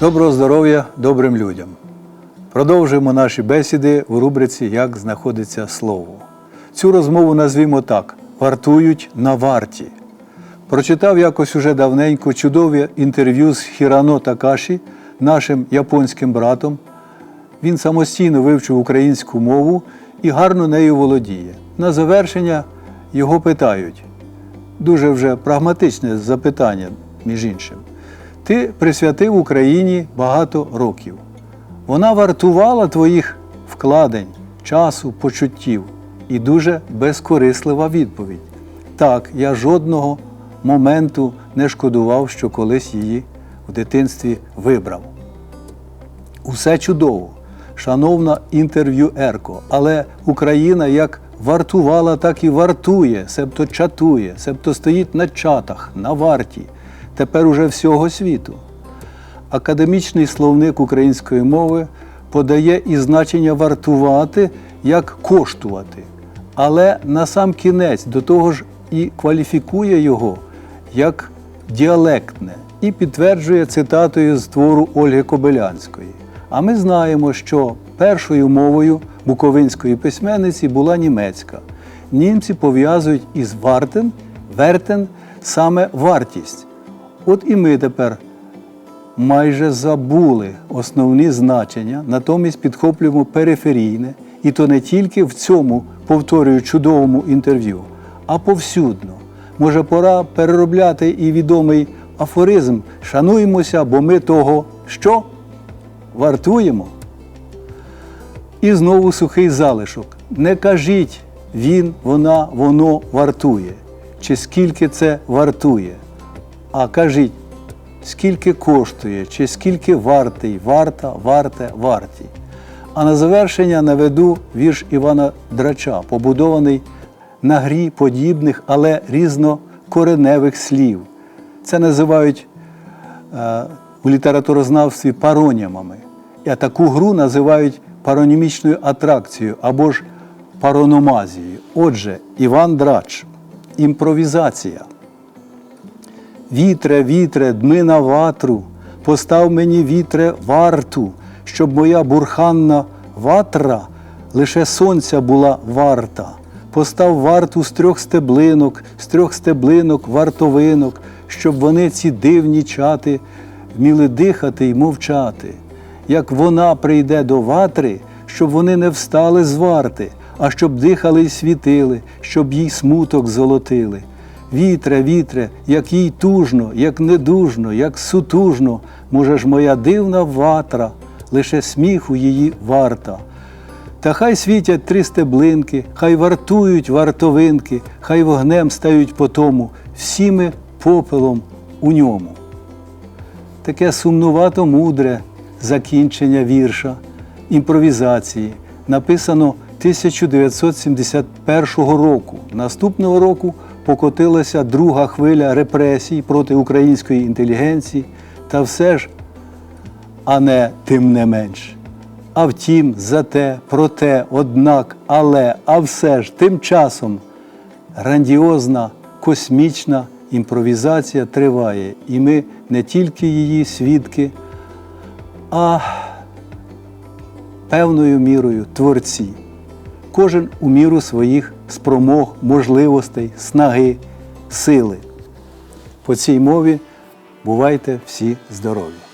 Доброго здоров'я добрим людям. Продовжуємо наші бесіди у рубриці Як знаходиться слово. Цю розмову назвімо так: Вартують на варті. Прочитав якось уже давненько чудове інтерв'ю з Хірано Такаші, нашим японським братом. Він самостійно вивчив українську мову і гарно нею володіє. На завершення його питають. Дуже вже прагматичне запитання, між іншим. Ти присвятив Україні багато років. Вона вартувала твоїх вкладень, часу, почуттів і дуже безкорислива відповідь. Так, я жодного моменту не шкодував, що колись її в дитинстві вибрав. Усе чудово, шановна інтерв'юерко, але Україна як вартувала, так і вартує, себто чатує, себто стоїть на чатах, на варті, тепер уже всього світу. Академічний словник української мови подає і значення вартувати як коштувати, але на сам кінець до того ж і кваліфікує його як діалектне і підтверджує цитатою з твору Ольги Кобилянської. А ми знаємо, що першою мовою буковинської письменниці була німецька. Німці пов'язують із вартен, вертен саме вартість. От і ми тепер майже забули основні значення, натомість підхоплюємо периферійне, і то не тільки в цьому, повторюю, чудовому інтерв'ю, а повсюдно. Може, пора переробляти і відомий афоризм Шануємося, бо ми того що? Вартуємо. І знову сухий залишок. Не кажіть він, вона, воно вартує, чи скільки це вартує. А кажіть, скільки коштує, чи скільки вартий, варта, варте, варті. А на завершення наведу вірш Івана Драча, побудований на грі подібних, але різнокореневих слів. Це називають е, у літературознавстві паронімами. І таку гру називають паронімічною атракцією або ж парономазією. Отже, Іван Драч, імпровізація. Вітре, вітре, дми на ватру, постав мені вітре варту, щоб моя бурханна ватра лише сонця була варта. Постав варту з трьох стеблинок, з трьох стеблинок, вартовинок, щоб вони ці дивні чати вміли дихати й мовчати. Як вона прийде до ватри, щоб вони не встали з варти, а щоб дихали й світили, щоб їй смуток золотили. Вітре, вітре, як їй тужно, як недужно, як сутужно, може ж моя дивна ватра, лише сміху її варта. Та хай світять три стеблинки, хай вартують вартовинки, хай вогнем стають по тому, всі ми попелом у ньому. Таке сумнувато мудре закінчення вірша імпровізації написано 1971 року. Наступного року покотилася друга хвиля репресій проти української інтелігенції, та все ж, а не тим не менш. А втім, зате, проте, однак, але, а все ж, тим часом грандіозна космічна імпровізація триває, і ми не тільки її свідки, а певною мірою творці. Кожен у міру своїх спромог, можливостей, снаги, сили. По цій мові бувайте всі здорові!